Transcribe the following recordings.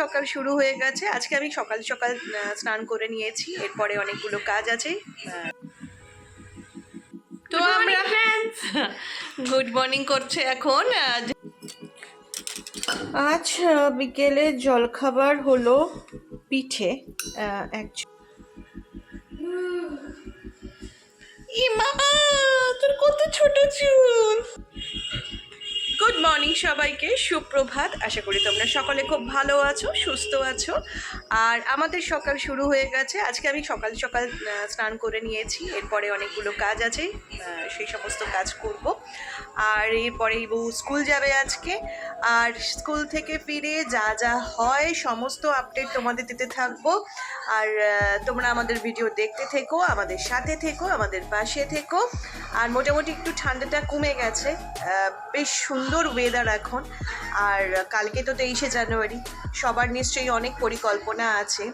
সকাল শুরু হয়ে গেছে। আজকে আমি সকাল সকাল স্নান করে নিয়েছি। এরপরে অনেকগুলো কাজ আছে। তো আমরা গুড মর্নিং করছে এখন। আজ বিকেলে জলখাবার হলো পিঠে ইমা তোর কত ছোট চুল! গুড মর্নিং সবাইকে, সুপ্রভাত। আশা করি তোমরা সকলে খুব ভালো আছো, সুস্থ আছো। আর আমাদের সকাল শুরু হয়ে গেছে। আজকে আমি সকাল সকাল স্নান করে নিয়েছি। এরপরে অনেকগুলো কাজ আছে সেই সমস্ত কাজ করব। আর এরপরে বউ স্কুল যাবে আজকে। আর স্কুল থেকে ফিরে যা যা হয়, সমস্ত আপডেট তোমাদের দিতে থাকব। আর তোমরা আমাদের ভিডিও দেখতে থেকো, আমাদের সাথে থেকো, আমাদের পাশে থেকো। আর মোটামুটি একটু ঠান্ডাটা কমে গেছে। বেশ সুন্দর ওয়েদার এখন। আর কালকে তো তেইশে জানুয়ারি, সবার নিশ্চয়ই অনেক পরিকল্পনা আছে।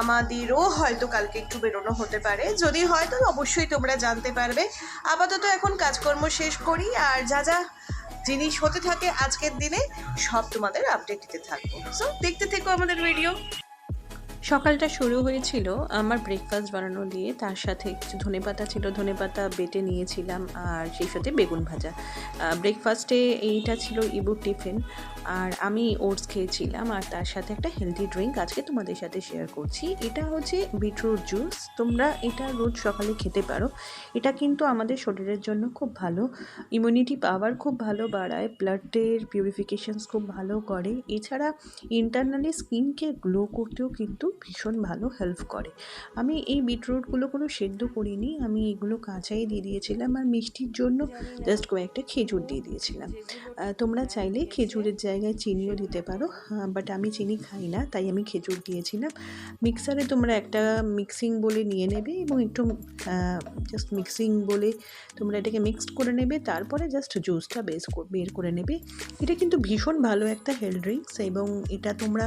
আমাদেরও হয়তো কালকে একটু বেরোনো হতে পারে। যদি হয় তো অবশ্যই তোমরা জানতে পারবে। আপাতত এখন কাজকর্ম শেষ করি। আর যা যা জিনিস হতে থাকে আজকের দিনে, সব তোমাদের আপডেট দিতে থাকব। সো দেখতে থেকো আমাদের ভিডিও সকালটা শুরু হয়েছিল আমার ব্রেকফাস্ট বানানো দিয়ে। তার সাথে কিছু ধনেপাতা ছিল, ধনেপাতা বেটে নিয়েছিলাম আর সেই সাথে বেগুন ভাজা। ব্রেকফাস্টে এইটা ছিল ইবুর টিফিন আর আমি ওটস খেয়েছিলাম আর তার সাথে একটা হেলদি ড্রিঙ্ক আজকে তোমাদের সাথে শেয়ার করছি। এটা হচ্ছে বিটরুট জুস তোমরা এটা রোজ সকালে খেতে পারো। এটা কিন্তু আমাদের শরীরের জন্য খুব ভালো। ইমিউনিটি পাওয়ার খুব ভালো বাড়ায় ব্লাডের পিউরিফিকেশানস খুব ভালো করে। এছাড়া ইন্টারনালি স্কিনকে গ্লো করতেও কিন্তু ভীষণ ভালো হেল্প করে। আমি এই বিটরুটগুলো কোনো সেদ্ধ করিনি, আমি এগুলো কাঁচাই দিয়ে দিয়েছিলাম আর মিষ্টির জন্য জাস্ট কয়েকটা খেজুর দিয়ে দিয়েছিলাম। তোমরা চাইলে খেজুরের জায়গায় চিনিও দিতে পারো বাট আমি চিনি খাই না, তাই আমি খেজুর দিয়েছিলাম। মিক্সারে তোমরা একটা মিক্সিং বলে নিয়ে নেবে এবং একটু জাস্ট মিক্সিং বলে তোমরা এটাকে মিক্সড করে নেবে, তারপরে জাস্ট জুসটা বেস বের করে নেবে। এটা কিন্তু ভীষণ ভালো একটা হেলথ ড্রিঙ্কস এবং এটা তোমরা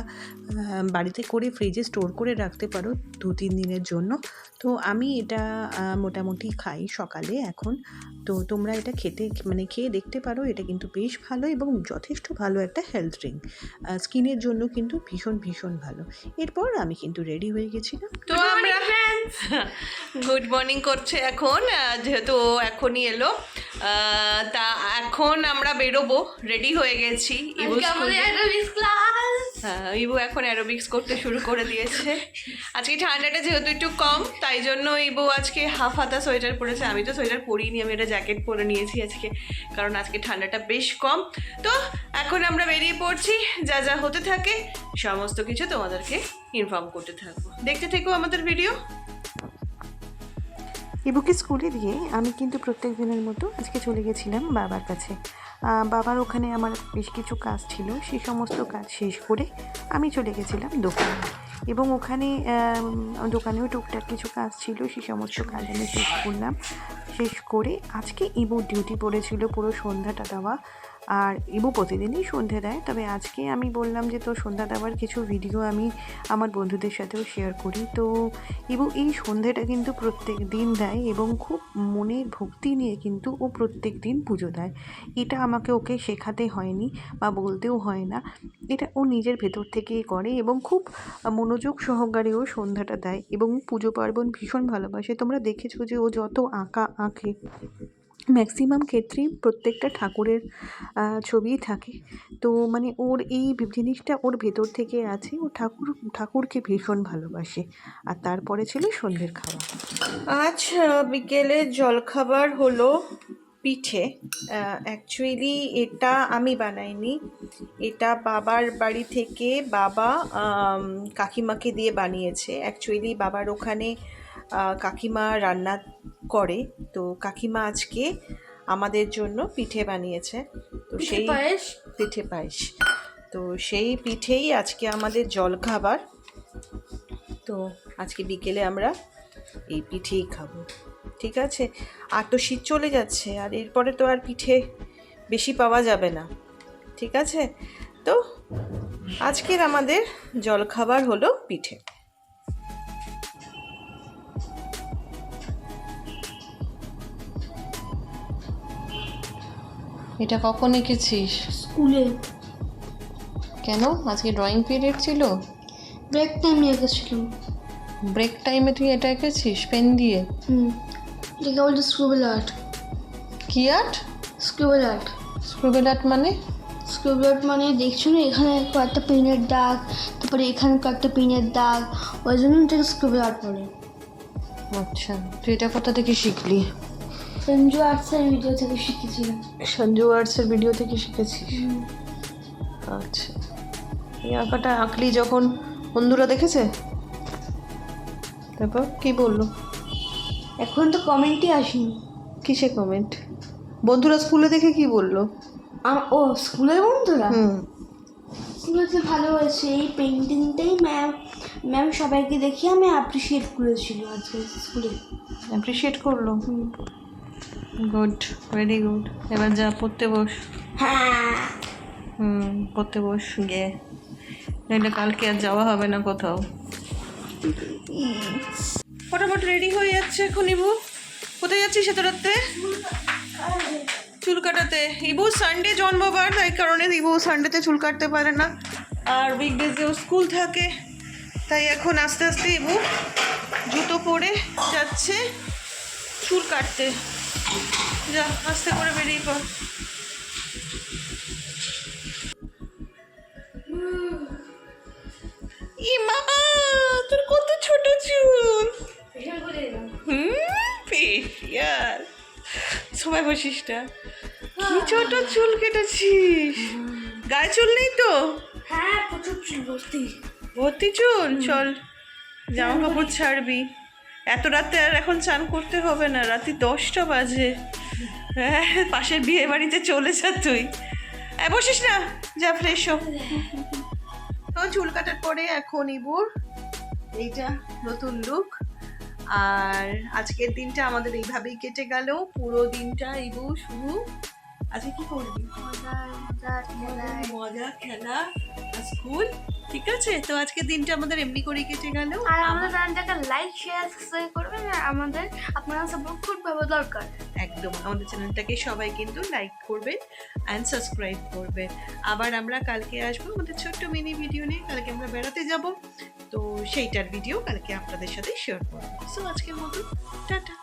বাড়িতে করে ফ্রিজে স্টোর করে রাখতে পারো দু তিন দিনের জন্য। তো আমি এটা মোটামুটি খাই সকালে এখন। তো তোমরা এটা খেতে মানে খেয়ে দেখতে পারো এটা কিন্তু বেশ ভালো এবং যথেষ্ট ভালো একটা হেলথ ড্রিঙ্ক স্কিনের জন্য কিন্তু ভীষণ ভীষণ ভালো। এরপর আমি কিন্তু রেডি হয়ে গেছিলাম। তো আমরা গুড মর্নিং করছে এখন যেহেতু ও এখনই এলো। তা এখন আমরা বেরোবো রেডি হয়ে গেছি। হ্যাঁ ইবু এখন অ্যারোবিক্স করতে শুরু করে দিয়েছে। আজকে ঠান্ডাটা যেহেতু একটু কম, তাই জন্য ইবু আজকে হাফ হাতা সোয়েটার পরেছে। আমি তো সোয়েটার পরিনি, আমি একটা জ্যাকেট পরে নিয়েছি আজকে, কারণ আজকে ঠান্ডাটা বেশ কম। তো এখন আমরা বেরিয়ে পড়ছি, যা যা হতে থাকে, সমস্ত কিছু তোমাদেরকে ইনফর্ম করতে থাকব। দেখতে থেকো আমাদের ভিডিও ইবুকে স্কুলে দিয়ে আমি কিন্তু প্রত্যেক দিনের মতো আজকে চলে গেছিলাম বাবার কাছে। বাবার ওখানে আমার বেশ কিছু কাজ ছিল সেই সমস্ত কাজ শেষ করে আমি চলে গেছিলাম দোকানে। এবং ওখানে দোকানেও টুকটাক কিছু কাজ ছিল সেই সমস্ত কাজ আমি শেষ করলাম। শেষ করে আজকে ইবু ডিউটি পড়েছিল, পুরো সন্ধ্যাটা দেওয়া। আর ইবু প্রতিদিনই সন্ধে দেয়। তবে আজকে আমি বললাম যে, তোর সন্ধ্যা দেওয়ার কিছু ভিডিও আমি আমার বন্ধুদের সাথেও শেয়ার করি। তো এবং এই সন্ধেটা কিন্তু প্রত্যেক দিন দেয় এবং খুব মনের ভক্তি নিয়ে কিন্তু ও প্রত্যেক দিন পুজো দেয়। এটা আমাকে ওকে শেখাতে হয়নি বা বলতেও হয় না। এটা ও নিজের ভেতর থেকেই করে এবং খুব মনোযোগ সহকারে ও সন্ধ্যাটা দেয় এবং পুজো পার্বণ ভীষণ ভালোবাসে। তোমরা দেখেছ যে ও যত আঁকা আঁকে ম্যাক্সিমাম ক্ষেত্রেই প্রত্যেকটা ঠাকুরের ছবিই থাকে। তো মানে ওর এই জিনিসটা ওর ভেতর থেকে আছে ও ঠাকুর ঠাকুরকে ভীষণ ভালোবাসে। আর তারপরে ছিল সন্ধ্যের খাওয়া। আজ আহ, বিকেলে জলখাবার হলো। পিঠে অ্যাকচুয়ালি এটা আমি বানাইনি। এটা বাবার বাড়ি থেকে বাবা কাকিমাকে দিয়ে বানিয়েছে। অ্যাকচুয়ালি বাবার ওখানে কাকিমা রান্না করে। তো কাকিমা আজকে আমাদের জন্য পিঠে বানিয়েছে। তো সেই পিঠে পায়েস। তো সেই পিঠেই আজকে আমাদের জলখাবার। তো আজকে বিকেলে আমরা এই পিঠেই খাব। ঠিক আছে? আর তো শীত চলে যাচ্ছে আর এরপরে তো আর পিঠে বেশি পাওয়া যাবে না। ঠিক আছে? তো আজকের আমাদের জলখাবার হলো পিঠে। এটা কখন এঁকেছিস? স্কুলে। কেন? আজকে ড্রয়িং পিরিয়ড ছিল? ব্রেক টাইম নিয়ে গেছিলাম ব্রেক টাইমে তুই এটা এঁকেছিস? পেন দিয়ে? হুম। যেটা বলছে স্ক্রুবেল আর্ট কি art scribble art scribble art মানে? স্ক্রুবেল আর্ট মানে দেখছ না এখানে কয়েকটা পেনের দাগ তারপরে এখানে কয়েকটা পেনের দাগ ওই জন্য এটাকে স্ক্রুবেল আর্ট বলে। আচ্ছা তুই এটা কোথা থেকে শিখলি? সঞ্জু আর্টসের ভিডিও থেকে শিখেছিলাম। সঞ্জু আর্টসের ভিডিও থেকে শিখেছিস? আচ্ছা। এই আঁকাটা আঁকলি যখন বন্ধুরা দেখেছে? তারপর কি বলল? এখন তো কমেন্টই আসেনি। কিসে কমেন্ট বন্ধুরা স্কুলে দেখে কি বলল? আম- ও স্কুলের বন্ধুরা? হুম। স্কুলে যে ভালো হয়েছে এই পেন্টিংটাই ম্যাম ম্যাম সবাইকে দেখিয়ে আমি অ্যাপ্রিসিয়েট করেছিল আজকে স্কুলে। অ্যাপ্রিসিয়েট করল? গুড ভেরি গুড এবার যা পড়তে বস। হ্যাঁ। হুম পড়তে বস গে। নাহলে কালকে আর যাওয়া হবে না কোথাও। ফটাফট রেডি হয়ে যাচ্ছে এখন ইবু। কোথায় যাচ্ছিস এত চুল কাটাতে। ইবু সানডে জন্মবার, তাই কারণে ইবু সানডেতে চুল কাটতে পারে না। আর উইকডেজেও স্কুল থাকে। তাই এখন আস্তে আস্তে ইবু জুতো পরে যাচ্ছে চুল কাটতে। যা, আস্তে করে বেরিয়ে পড়। বসিস না কি ছোট চুল কেটেছিস? গায়ে চুল নেই তো? হ্যাঁ প্রচুর চুল ভর্তি। ভর্তি চুল? চল জামা কাপড় ছাড়বি। এত রাতে আর এখন চান করতে হবে না রাতে দশটা বাজে। হ্যাঁ পাশের বিয়ে বাড়িতে চলে যা তুই। বসিস না যা ফ্রেশ হোক তো চুল কাটার পরে এখন ইবুর এইটা নতুন লুক আর আজকের দিনটা আমাদের এইভাবেই কেটে গেল। পুরো দিনটা ইবু শুরু আজকে কি করবি? মজা খেলা স্কুল ঠিক আছে? তো আজকের দিনটা আমাদের এমনি করেই কেটে গেল। আর আমাদের চ্যানেলটাকে লাইক শেয়ার সাবস্ক্রাইব করবেন আর আমাদের আপনারা সাপোর্ট খুব ভাবে দরকার। একদম আমাদের চ্যানেলটাকে সবাই কিন্তু লাইক করবেন অ্যান্ড সাবস্ক্রাইব করবেন আবার আমরা কালকে আসব আমাদের ছোট্ট মিনি ভিডিও নিয়ে। কালকে আমরা বেড়াতে যাব। তো সেইটার ভিডিও কালকে আপনাদের সাথে শেয়ার করব। সো আজকের মতো টাটা।